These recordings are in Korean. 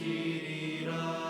이루시리라.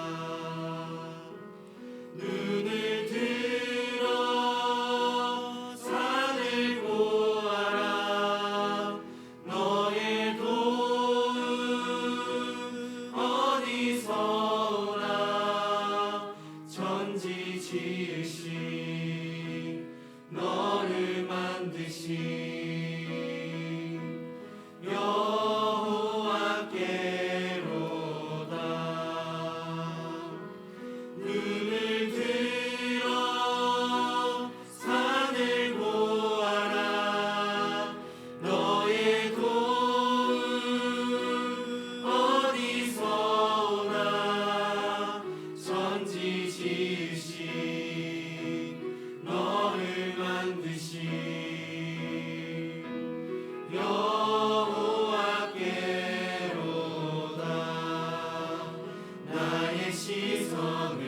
시선을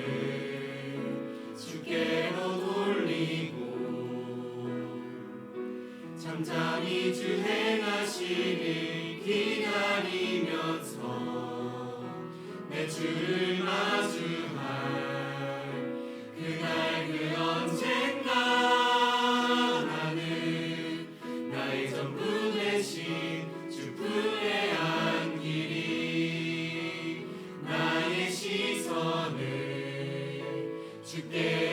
주께로 돌리고 잠잠히 주 행하시길 기다리면서 내 주를 마주 you gave.